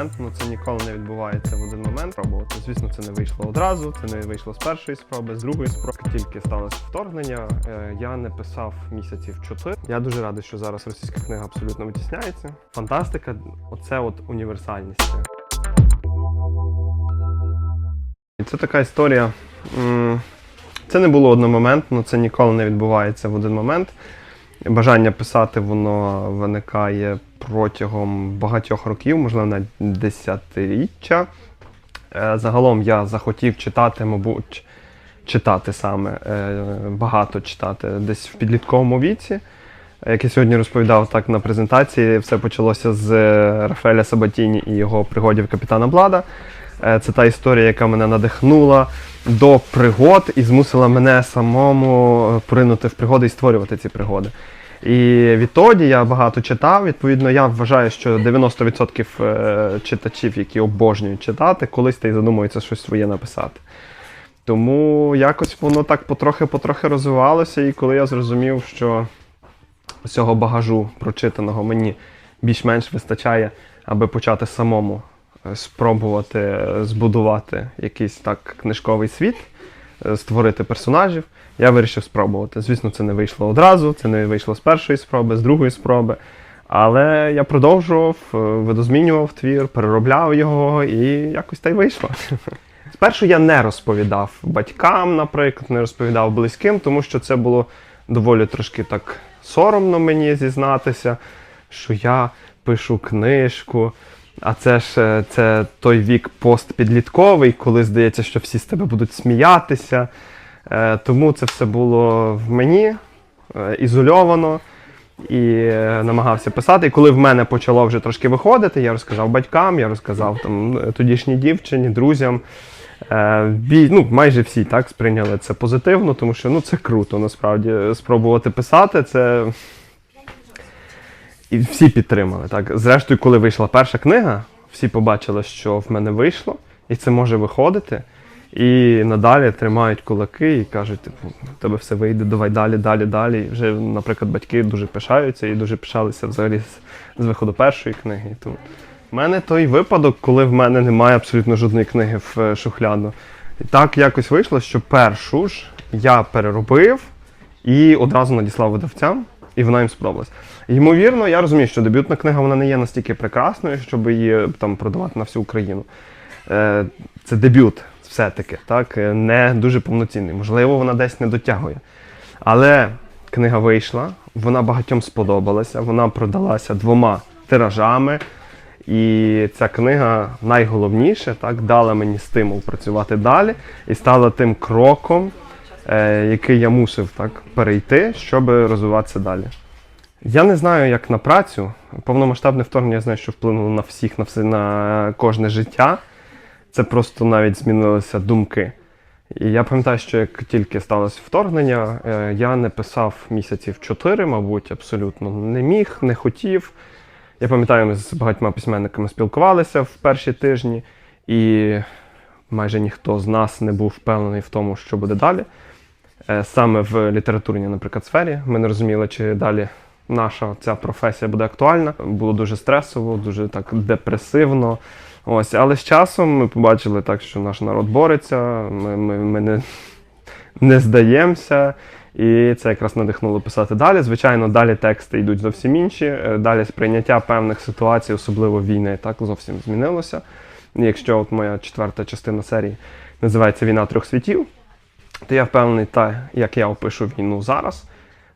Було одномоментно, це ніколи не відбувається в один момент. Пробувати. Звісно, це не вийшло одразу, це не вийшло з першої спроби, з другої спроби. Тільки сталося вторгнення. е, Я не писав місяців чотири. Я дуже радий, що зараз російська книга абсолютно витісняється. Фантастика оце от універсальність. І це така історія. Це не було одномоментно, це ніколи не відбувається в один момент. Бажання писати воно виникає протягом багатьох років, можливо, навіть десятиріччя. Е, Загалом я захотів читати, мабуть, читати саме, е, багато читати десь в підлітковому віці. Як я сьогодні розповідав так на презентації, все почалося з е, Рафаеля Сабатіні і його пригодів капітана Блада. Це та історія, яка мене надихнула до пригод і змусила мене самому поринути в пригоди і створювати ці пригоди. І відтоді я багато читав. Відповідно, я вважаю, що 90% е, читачів, які обожнюють читати, колись та й задумуються щось своє написати. Тому якось воно так потрохи-потрохи розвивалося, і коли я зрозумів, що цього багажу прочитаного мені більш-менш вистачає, аби почати самому е, спробувати е, збудувати якийсь так книжковий світ, створити персонажів. Я вирішив спробувати. Звісно, це не вийшло одразу, це не вийшло з першої спроби, з другої спроби. Але я продовжував, е, видозмінював твір, переробляв його і якось та й вийшло. Спершу я не розповідав батькам, наприклад, не розповідав близьким, тому що це було доволі трошки так соромно мені зізнатися, що я пишу книжку. А це ж е, це той вік постпідлітковий, коли здається, що всі з тебе будуть сміятися. Е, Тому це все було в мені е, ізольовано і намагався писати. І коли в мене почало вже трошки виходити, я розказав батькам, я розказав там тодішній дівчині, друзям. Ну, майже всі так сприйняли це позитивно, тому що ну, це круто насправді спробувати писати. Це і всі підтримали. Так. Зрештою, коли вийшла перша книга, всі побачили, що в мене вийшло, і це може виходити. І надалі тримають кулаки і кажуть, типу, тебе все вийде, давай далі, далі, далі. Вже, наприклад, батьки дуже пишаються і дуже пишалися взагалі з, з виходу першої книги. Тому в мене той випадок, коли в мене немає абсолютно жодної книги в е, шухляду. І так якось вийшло, що першу ж я переробив і одразу надіслав видавцям, і вона їм сподобалась. Ймовірно, я розумію, що дебютна книга вона не є настільки прекрасною, щоб її там продавати на всю Україну. Е, Це дебют, все-таки, так, е, не дуже повноцінний. Можливо, вона десь не дотягує. Але книга вийшла, вона багатьом сподобалася, вона продалася двома тиражами. І ця книга найголовніше так, дала мені стимул працювати далі і стала тим кроком, який я мусив так, перейти, щоб розвиватися далі. Я не знаю, як на працю. Повномасштабне вторгнення я знаю, що вплинуло на всіх, на все, на кожне життя. Це просто навіть змінилися думки. І я пам'ятаю, що як тільки сталося вторгнення, е, я не писав місяців чотири, мабуть, абсолютно не міг, не хотів. Я пам'ятаю, ми з багатьма письменниками спілкувалися в перші тижні, і майже ніхто з нас не був впевнений в тому, що буде далі. Е, Саме в літературній, наприклад, сфері. Ми не розуміли, чи далі наша ця професія буде актуальна. Було дуже стресово, дуже так депресивно. Ось, але з часом ми побачили так, що наш народ бореться, ми, ми, ми не, не здаємося. І це якраз надихнуло писати далі. Звичайно, далі тексти йдуть зовсім інші. Е, Далі сприйняття певних ситуацій, особливо війни, так зовсім змінилося. Якщо от моя четверта частина серії називається Війна трьох світів, то я впевнений, та, як я опишу війну зараз,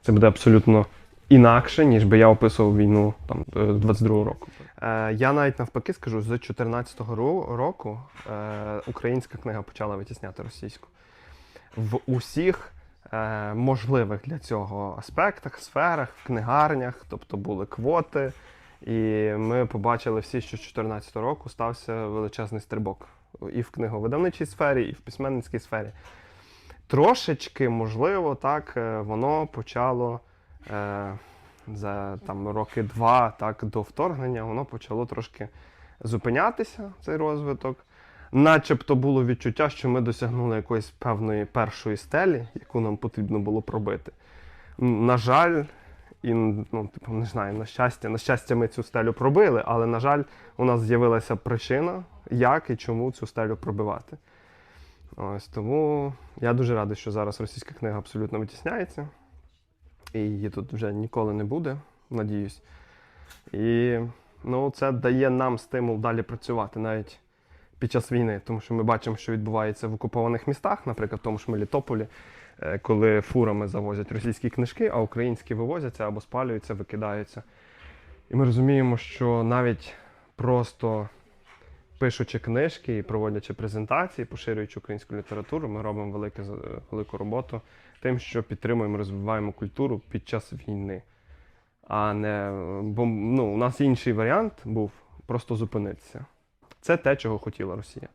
це буде абсолютно інакше, ніж би я описував війну там, е, 22-го року. Е, я навіть навпаки скажу, з 14-го року е, українська книга почала витісняти російську. В усіх е, можливих для цього аспектах, сферах, книгарнях, тобто були квоти. І ми побачили всі, що з 2014 року стався величезний стрибок і в книговидавничій сфері, і в письменницькій сфері. Трошечки, можливо, так, е, воно почало е, за там, роки два так, до вторгнення, воно почало трошки зупинятися, цей розвиток. Начебто було відчуття, що ми досягнули якоїсь певної першої стелі, яку нам потрібно було пробити. На жаль, І ну, типу, не знаю, на щастя, на щастя, ми цю стелю пробили, але, на жаль, у нас з'явилася причина, як і чому цю стелю пробивати. Ось тому я дуже радий, що зараз російська книга абсолютно витісняється. І її тут вже ніколи не буде, надіюсь. І ну, це дає нам стимул далі працювати навіть під час війни, тому що ми бачимо, що відбувається в окупованих містах, наприклад, в тому ж Мелітополі, е, коли фурами завозять російські книжки, а українські вивозяться або спалюються, викидаються. І ми розуміємо, що навіть просто пишучи книжки і проводячи презентації, поширюючи українську літературу, ми робимо велике, велику роботу тим, що підтримуємо, розвиваємо культуру під час війни. А не бо ну, у нас інший варіант був просто зупинитися. Це те, чого хотіла Росія.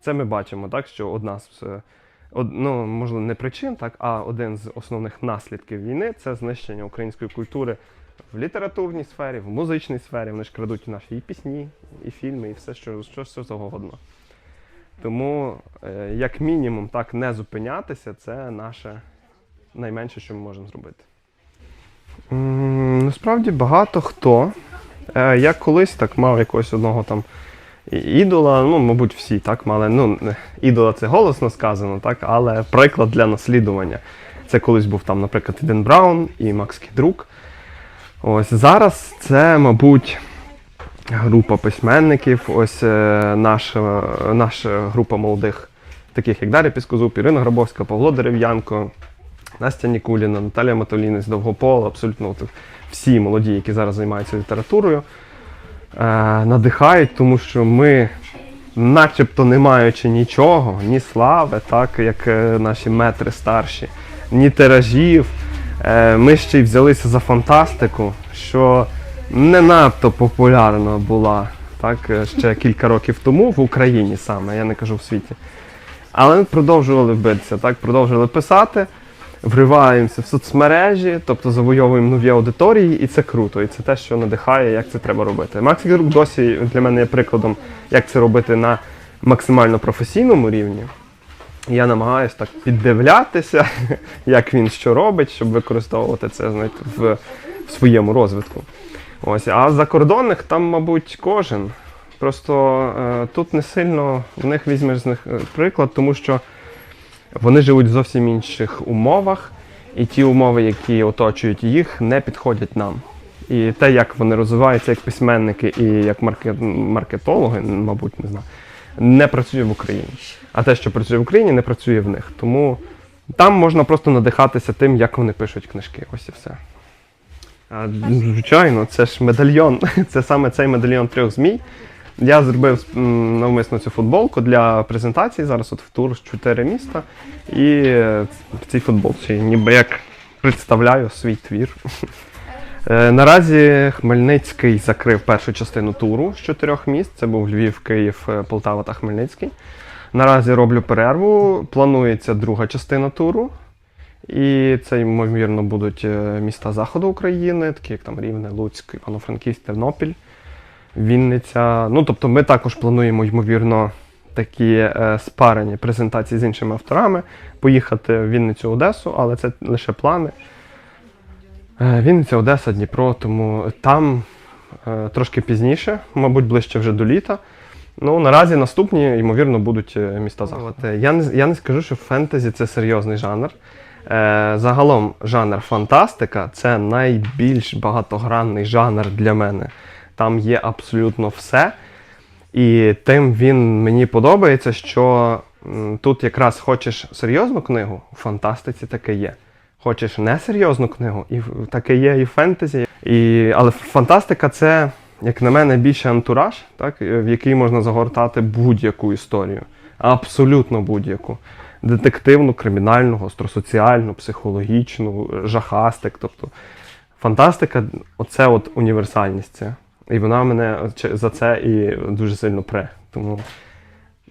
Це ми бачимо, так, що одна з е, од, ну, можливо, не причин, так, а один з основних наслідків війни це знищення української культури в літературній сфері, в музичній сфері. Вони ж крадуть наші і пісні, і фільми, і все, що, що, що завгодно. Тому, е, як мінімум, так не зупинятися це наше найменше, що ми можемо зробити. Насправді багато хто. Е, Я колись так мав якогось одного там ідола, ну, мабуть, всі так мали. Ну, ідола це голосно сказано, так, але приклад для наслідування. Це колись був там, наприклад, Іден Браун і Макс Кідрук. Ось зараз це, мабуть, група письменників, ось е, наша, наша група молодих, таких як Дар'я Піскозуб, Ірина Грабовська, Павло Дерев'янко, Настя Нікуліна, Наталія Матолінець, Довгопол, абсолютно от всі молоді, які зараз займаються літературою, е, надихають, тому що ми, начебто не маючи нічого, ні слави, так як е, наші метри старші, ні тиражів, ми ще й взялися за фантастику, що не надто популярна була так, е, ще кілька років тому в Україні саме, я не кажу в світі. Але ми продовжували битися, так, продовжували писати, вриваємося в соцмережі, тобто завойовуємо нові аудиторії, і це круто. І це те, що надихає, як це треба робити. Макс Герук досі для мене є прикладом, як це робити на максимально професійному рівні. Я намагаюся так піддивлятися, як він що робить, щоб використовувати це знаєте, в, в своєму розвитку. Ось, а закордонних там, мабуть, кожен. Просто е, тут не сильно в них візьмеш з них е, приклад, тому що вони живуть в зовсім інших умовах, і ті умови, які оточують їх, не підходять нам. І те, як вони розвиваються як письменники і як маркет, маркетологи, мабуть, не знаю, не працює в Україні. А те, що працює в Україні, не працює в них. Тому там можна просто надихатися тим, як вони пишуть книжки. Ось і все. А, звичайно, це ж медальйон. Це саме цей медальйон трьох змій. Я зробив навмисно цю футболку для презентації. Зараз от в тур з чотири міста. І е, в цій футболці ніби як представляю свій твір. Е, Наразі Хмельницький закрив першу частину туру з чотирьох міст. Це був Львів, Київ, е, Полтава та Хмельницький. Наразі роблю перерву. Планується друга частина туру. І це, ймовірно, будуть е, міста заходу України, такі як там Рівне, Луцьк, Івано-Франківськ, Тернопіль, Вінниця. Ну, тобто ми також плануємо, ймовірно, такі спарені презентації з іншими авторами, поїхати в Вінницю, Одесу, але це лише плани. Е, Вінниця, Одеса, Дніпро, тому там е, трошки пізніше, мабуть, ближче вже до літа. Ну, наразі наступні, ймовірно, будуть е, міста заходу. Я не, я не скажу, що фентезі це серйозний жанр. Е, загалом, жанр фантастика це найбільш багатогранний жанр для мене. Там є абсолютно все. І тим він мені подобається, що тут якраз хочеш серйозну книгу, у фантастиці таке є. Хочеш несерйозну книгу, і таке є і фентезі. І, але фантастика це, як на мене, більше антураж, так, е, в який можна загортати будь-яку історію. Абсолютно будь-яку. Детективну, кримінальну, гостросоціальну, психологічну, жахастик. Тобто фантастика оце от універсальність. Це. І вона мене за це і дуже сильно пре. Тому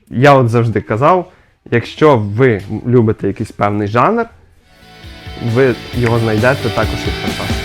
я от завжди казав: якщо ви любите якийсь певний жанр, ви його знайдете також у фантастиці.